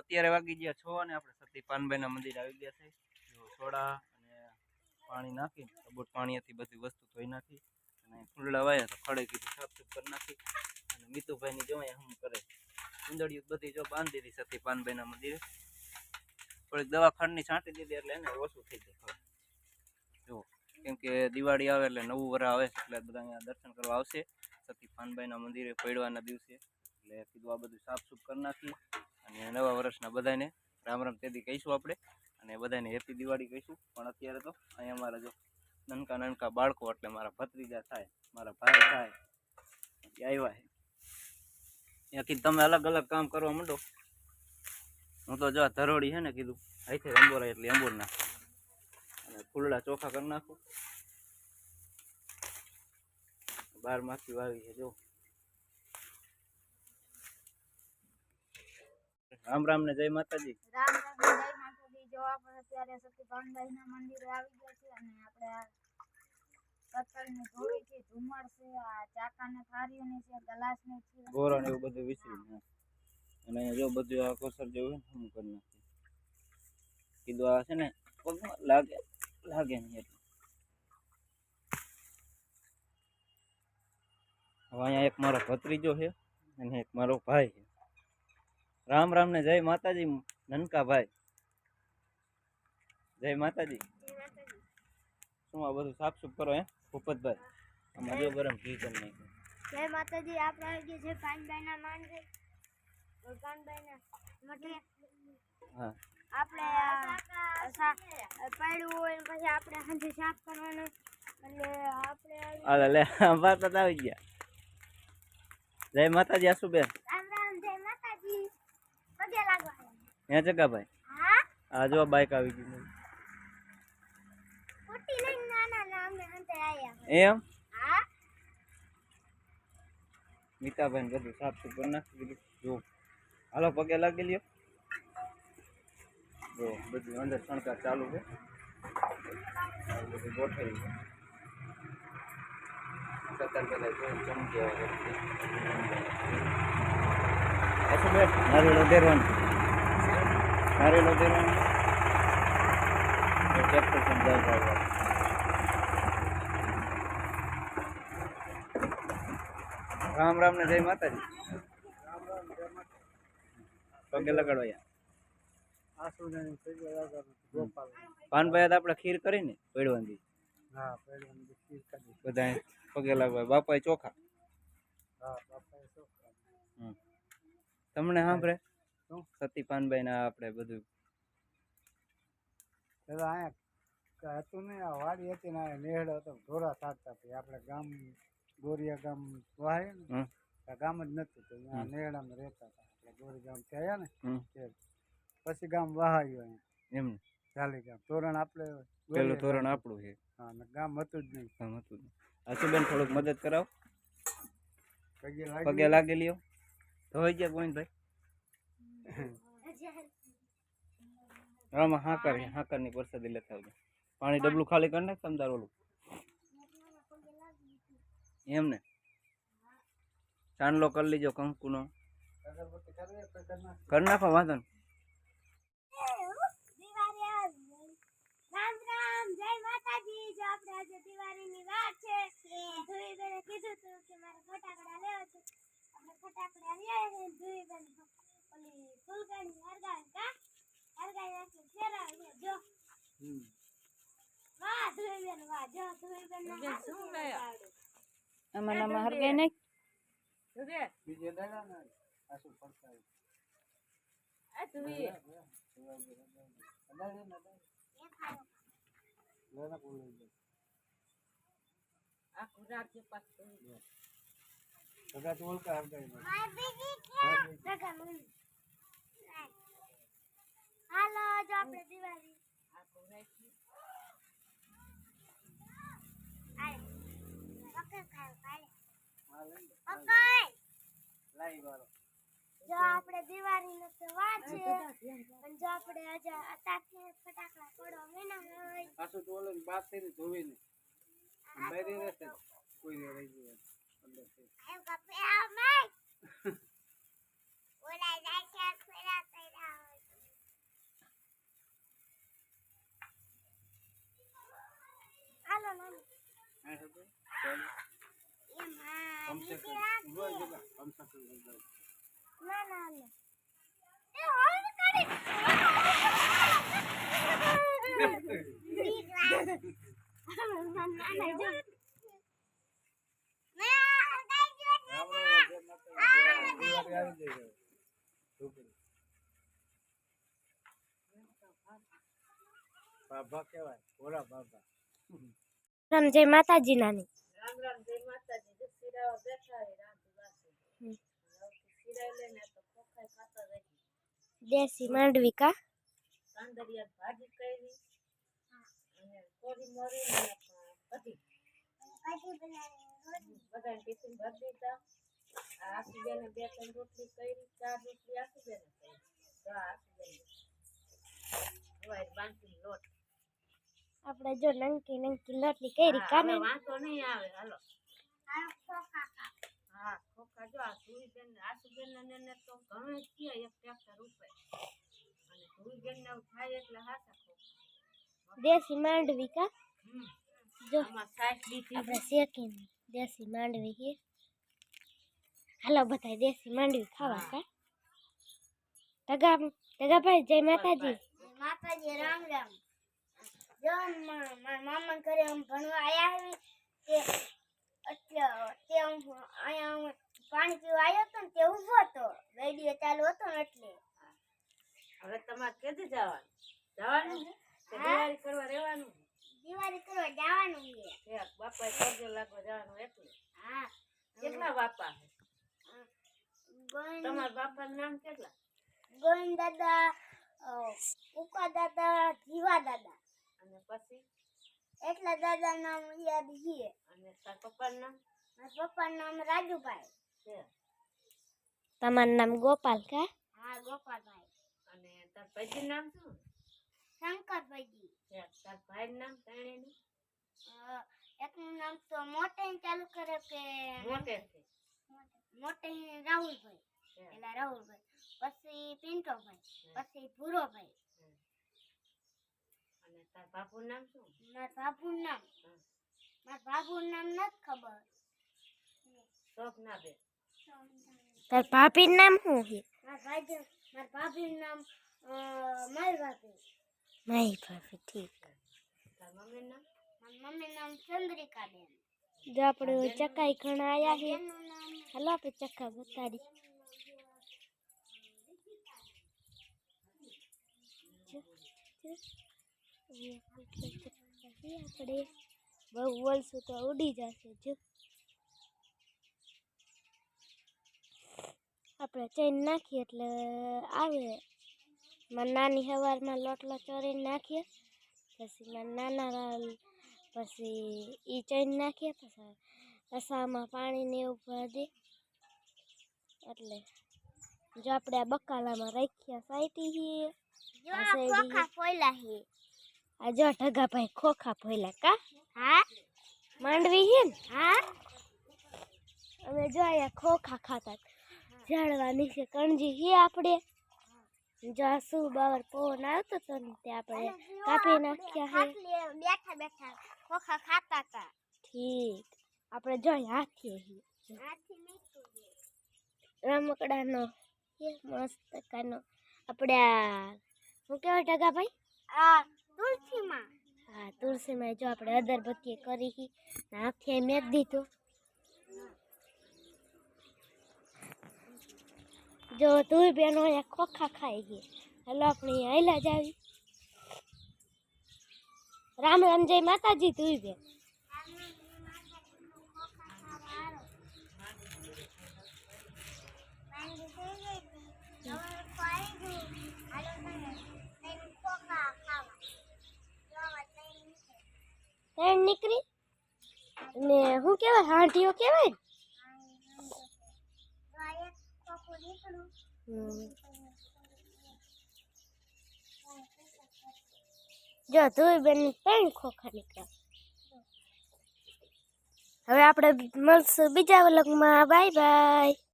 અત્યારે વાગી ગયા છો અને આપણે સતી પાનભાઈ ના મંદિર આવી ગયા છે. જો સોડા અને પાણી નાખી અબોટ પાણીથી બધી વસ્તુ ધોઈ નાખી અને ફૂલડા વાયા તો ખડે કીધું સાફ સૂફ કરી નાખી. અને મીતુભાઈ ની જો અહીંયા હમ કરે કુંદડીઓ બધી જો બાંધી દીધી સતી પાનભાઈ ના મંદિરે. થોડીક દવા ખંડની છાંટી દીધી એટલે એને ઓછું થઈ જાય જો, કેમ કે દિવાળી આવે એટલે નવું વરા આવે એટલે બધા અહીંયા દર્શન કરવા આવશે. સતી પાનભાઈ ના મંદિરે પડવાના દિવસે. એટલે કીધું આ બધું સાફ સૂફ કરી નાખી. અને નવા વર્ષના બધાને રામ રામ તેથી કહીશું આપણે. અને બધાને હેપી દિવાળી કહીશું. પણ અત્યારે તો અહીંયા મારા જો નાનકા નાનકા બાળકો એટલે મારા ભત્રીજા થાય, મારા ભાઈ થાય આવ્યા છે. ત્યાંથી તમે અલગ અલગ કામ કરવા માંડો. હું તો જો ધરોડી છે ને કીધું અહીંથી અંબોરા એટલે અંબોર નાખું અને ફૂલડા ચોખા કરી નાખું. બાર માખી વાવી છે, જો. રામ રામ ને જય માતાજી. રામ રામ જય માતાજી. જો આપણે અત્યારે સતીભાનભાઈ ના મંદિરે આવી ગયા છે અને આપણે આ ધોળી છે ઝુમર છે આ ચાકાને થાળીઓની છે ગ્લાસની છે. ગોરણ એવું બધું વિસરી અને જો બધું આ કોસર જેવું હું કરી નાખી કીધું આ છે ને પગમાં લાગે લાગે નહીં એટલે. હવે અહીંયા એક મારો ભત્રીજો છે અને એક મારો ભાઈ છે. રામ રામ ને જય માતાજી નનકા ભાઈ. જય માતાજી. શું આ બધું સાફ સુફ કરો હે? ભૂપતભાઈ આમાં જો ગરમ ઘી કરી નાખ્યું. જય માતાજી આપણે આવી ગયા છે પાનભાઈ ના માંડવે ભગવાનભાઈ ના મઠે હા. આપણે આ સા- પડ્યું હોય ને પછી આપણે સાંજે સાફ કરવાનું. એટલે આપણે આવી- અલે લે વાત જ આવી ગયા. જય માતાજી આસુબેન રામ રામ જય માતાજી પગે લાગવા હે જગાભાઈ હા આ જો બાઈક આવી ગયું ફૂટી લઈને નાના નામે અંતે આયા એમ હા મીતાભાઈ ને બધું સાફ સુફ કરી નાખી દીધું જો હાલો પગે લાગી લ્યો જો બધું અંદર શણકાર ચાલુ છે આ બધું ગોઠવી છે સત્તર પેલા જોઈને ચમકી આવે આસુબેન નારેલો ટ્રેક્ટર જાય જાય રામ રામ ને જય માતાજી. પગે લગાડો પાનભાઈ આપણે ખીર કરી ને પડવાની બધા પગે લાગવા. બાપા ચોખા. તમને સાંભળે? શું? સતી પાનભાઈ ના આપણે બધું. પેલા અહીંયા હતું ને આ વાડી હતી ને નેહડો હતો ઢોરા સારતા હતી. આપણે ગામ ગોરિયા ગામ વહાય ને ગામ જ નતું તો અહીંયા. નેહડામાં રહેતા હતા. એટલે ગોરી ગામ થયા ને પછી ગામ વહાયું અહીંયા. એમ ચાલી ગામ. તોરણ આપણે પેલું ધોરણ આપણું છે. હા ને ગામ હતું જ નહીં. ગામ હતું નહીં. આશુબેન થોડુંક મદદ કરાવો. પગે લાગે પગે લાગી લ્યો. ધોઈ ગયા ગોવિંદભાઈ? આમાં હાકર છે હાકરની પ્રસાદી લેતા આવજો પાણી ડબલું ખાલી કરી નાખ તમતાર ઓલું. એમ ને? ચાંદલો કરી લીજો કંકુનો. અગરબત્તી કરવી હોય તો કરી નાખ. કરી નાખો વાંધો નહીં. રામ રામ, જય માતાજી. જો આપણે આજે દિવાળીની વાત છે ધુઈબેને કીધું તું કે મારે ફટાકડા લેવા છે. આપણે ફટાકડા લઈ આવ્યા છે ધુઈબેન ઓલી ફૂલકાની હરગાવી કા હરગાવી નાખી ફેરાવી જો. હમ. વાહ ધુઈબેન વાહ જો. ધુઈબેન ના. શું નામાં હરગાઈ બીજે દાડા પડતા અડાડે. હરગાઈ હાલો જો આપણે દિવાળી. આ પકડ ખાવ આય હા, લઈ ભાઈ. પકડ. લાઈ વાળો. જો આપણે દિવાળીનો તહેવાર છે પણ જો આપણે આજે અત્યારથી ફટાકડા ફોડો મેના હોય. પાછું તો ઓલો બાદ થઈને ધોવી ને. બેરી રહેશે. કોઈ રહી ગયું અંદરથી. એમ કપે આવ મેં બાબા કહેવાય ભોળા બાબા રામ જય માતાજી. નાની દેશી માંડવી કા? રોટલી કરી ચાર રોટલી લોટ. આપણે જો નંકી નંકી લોટલી કરી કાને. વાંધો નહીં આવે હાલો. હા ખોખા જો આ ધુઈબેન ને આશુબેન ને ને તો ઘણો જ એક ટ્રેક્ટર ઉપર. અને ધુઈબેન ને થાય એટલે હાથા ખોખા. દેશી માંડવી કા? જો. આપણે શેકી દેશી માંડવી હે હાલો બધાય દેશી માંડવી ખાવા કા? ટગા ટગા ભાઈ જય માતાજી. માતાજી રામ રામ. જો મારા મામા ઘરે આમ ભણવા આયા હે તે એટલે તે અહીંયા પાણી પીવા આવ્યો હતો ને તે ઊભો હતો. રેડિયો ચાલુ હતો ને એટલે. હવે તમારે કેદી જવાનું? જવાનું? દિવાળી કરવા રહેવાનું? દિવાળી કરવા જવાનું છે. બાપા કરજો લાગવા જવાનું એટલે. હા. કેટલા બાપા તમારા બાપાનું નામ કેટલા? ગોવિંદ દાદા ઉકા દાદા જીવા દાદા. અને પછી? એટલા દાદા નામ યાદ છે. અને તાર પપ્પાનું નામ? મારા પપ્પા નામ રાજુભાઈ. છે. તમારું નામ ગોપાલ કા? હા ગોપાલભાઈ. અને તાર ભાઈનું નામ શું? શંકરભાઈજી. છે. તાર ભાઈનું નામ ત્રણેયનું એકનું નામ તો મોટે ચાલુ કરે કે મોટે છે. મોટે રાહુલભાઈ. એટલે રાહુલભાઈ. પછી પિન્ટોભાઈ. પછી ભૂરોભાઈ. તાર બાપુનું નામ શું? મારા બાપુનું નામ. હા. મારા બાબુનું નામ નથી ખબર. શોખ ના બે. તાર ભાભીનું નામ શું છે? મારા ભાઈ મારા ભાભીનું નામ મારી ભાભી. મારી ભાભી ઠીક. તાર મમ્મીનું નામ? મારી મમ્મીનું નામ ચંદ્રિકા બેન જો આપણે ચકાઈ ઘણા આવ્યા છે. હાલો આપણે ચક્કા બતાડી Thank જો. અહીંયા કેટલા ચક્કા છે આપણે બહુ બોલશું તો ઉડી જશે જો આપણે ચૈન નાખીએ એટલે આવે. મારા નાની સવારમાં લોટલો ચોરીને નાખીએ પછી મારા નાના પછી એ ચૈન નાખીએ પછી રસામાં પાણીને એવું ભરી એટલે જો આપણે આ બકાલામાં રાખ્યા સાઈટી છીએ ફોલા સાઈડી આ જો ઢગાભાઈ ખોખા ફોયલા કા હા માંડવી છે ને હા અમે જો અહીંયા ખોખા ખાતા ઝાડવા નીચે કણજી છે આપણે જો આ શું બાવર પવન આવતો હતો ને તે આપણે કાપી નાખ્યા છે બેઠા બેઠા ખોખા ખાતા હતા ઠીક આપણે જો હાથીએ રમકડાનો છે મસ્ત કાનો આપણે આ શું કહેવાય ઢગાભાઈ આ તુલસીમાં. હા, તુલસીમાં જો આપણે અગરબત્તી કરી હી આખે હાથે મેં દીધું. જો તું બેનો અહીંયા ખોખા ખાઈ ગઈ હાલો, આપણે અહીંયા હાલ્યા જ આવી રામ રામ જય માતાજી તું બેન. ત્રણ નીકળી ને શું કહેવાય હાંઢીઓ કહેવાય ને હમ. જો તું બેન ત્રણ ખોખા નીકળ્યા હવે આપણે મળશું બીજા વ્લોગમાં. Bye bye.